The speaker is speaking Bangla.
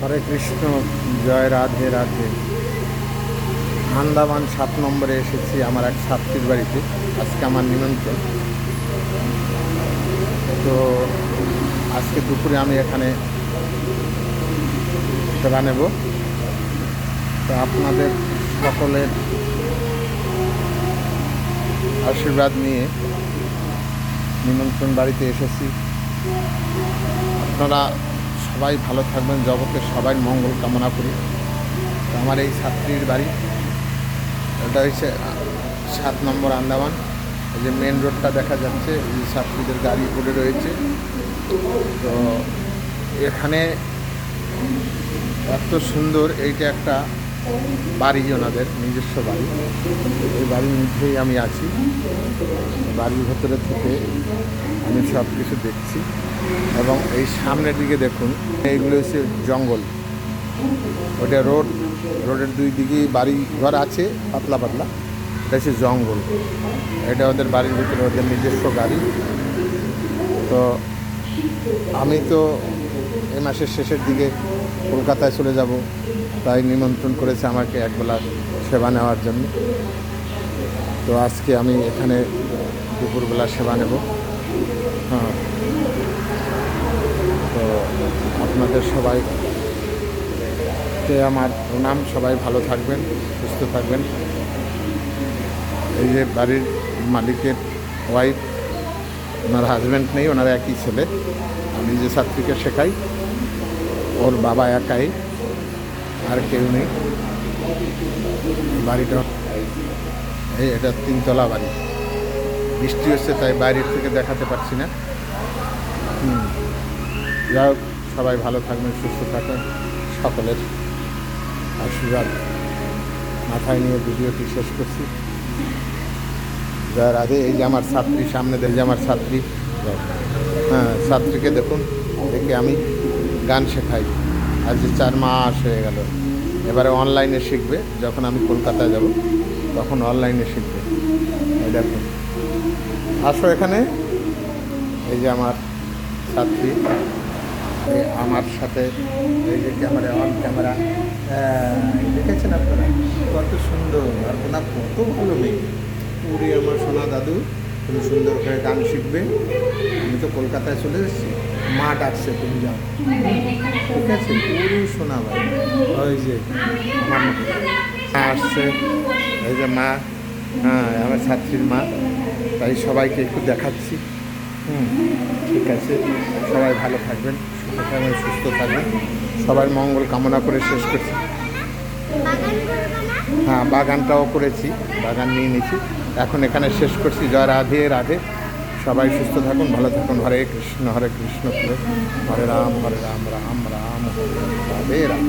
হরে কৃষ্ণ, জয় রাধে রাধে। আন্দামান সাত নম্বরে এসেছি আমার এক ছাত্রীর বাড়িতে, আজকে আমার নিমন্ত্রণ। তো আজকে দুপুরে আমি এখানে সেবা নেব। তো আপনাদের সকলের আশীর্বাদ নিয়ে নিমন্ত্রণ বাড়িতে এসেছি। আপনারা সবাই ভালো থাকবেন জগতের সবাই মঙ্গল কামনা করি। আমার এই ছাত্রীর বাড়ি, এটা হচ্ছে সাত নম্বর আন্দামান। এই যে মেন রোডটা দেখা যাচ্ছে, এই ছাত্রীদের গাড়ি পড়ে রয়েছে। তো এখানে এত সুন্দর, এইটা একটা বাড়ি ওনাদের, নিজস্ব বাড়ি। এই বাড়ির মধ্যেই আমি আছি। বাড়ির ভেতরে থেকে সব কিছু দেখছি এবং এই সামনের দিকে দেখুন, এইগুলো হচ্ছে জঙ্গল। ওটা রোড, রোডের দুই দিকেই বাড়ি ঘর আছে, পাতলা পাতলা। এটা হচ্ছে জঙ্গল। এটা ওদের বাড়ির ভিতরে ওদের নিজস্ব গাড়ি। তো আমি তো এই মাসের শেষের দিকে কলকাতায় চলে যাব, তাই নিমন্ত্রণ করেছে আমাকে একবেলা সেবা নেওয়ার জন্য। তো আজকে আমি এখানে দুপুরবেলা সেবা নেব। তো আপনাদের সবাই কে আমার প্রণাম, সবাই ভালো থাকবেন, সুস্থ থাকবেন। এই যে বাড়ির মালিকের ওয়াইফ ওনার হাজব্যান্ড নেই, ওনার একই ছেলে। আমি যে ছাত্রীকে শেখাই, ওর বাবা একাই, আর কেউ নেই। বাড়িটা, এই, এটা তিনতলা বাড়ি। বৃষ্টি হচ্ছে, তাই বাইরের থেকে দেখাতে পারছি না। যাই হোক, সবাই ভালো থাকবেন, সুস্থ থাকবেন, সকলের আশীর্বাদ মাথায় নিয়ে ভিডিওটি শেষ করছি। যার আগে এই যে আমার ছাত্রী, সামনে দেখে আমার ছাত্রী। হ্যাঁ ছাত্রীকে দেখুন, দেখে আমি গান শেখাই। আজ চার মাস হয়ে গেল। এবারে অনলাইনে শিখবে, যখন আমি কলকাতায় যাব, তখন অনলাইনে শিখবে। দেখুন। আসো এখানে। এই যে আমার ছাত্রী আমার সাথে এই যে ক্যামেরা, অন ক্যামেরা। দেখেছেন আপনারা? কত সুন্দর, আর ওনার কত ভালো মেয়ে। পুরী আমার সোনা দাদু তুমি সুন্দর করে গান শিখবে। আমি তো কলকাতায় চলে এসেছি। মা ডাকছে, তুমি যাও। ঠিক আছে, পুরো শোনা ভাই। ওই যে আমার মা আসছে। এই যে মা হ্যাঁ আমার ছাত্রীর মা। তাই সবাইকে একটু দেখাচ্ছি। হুম, ঠিক আছে। সবাই ভালো থাকবেন, সুস্থ থাকবেন সুস্থ থাকবেন। সবার মঙ্গল কামনা করে শেষ করছি। হ্যাঁ বাগানটাও করেছি, বাগান নিয়ে নিয়েছি। এখন এখানে শেষ করছি। জয় রাধে রাধে। সবাই সুস্থ থাকুন, ভালো থাকুন। হরে কৃষ্ণ হরে কৃষ্ণ। হরে রাম হরে রাম রাম রাম, হরে রাধে রাম।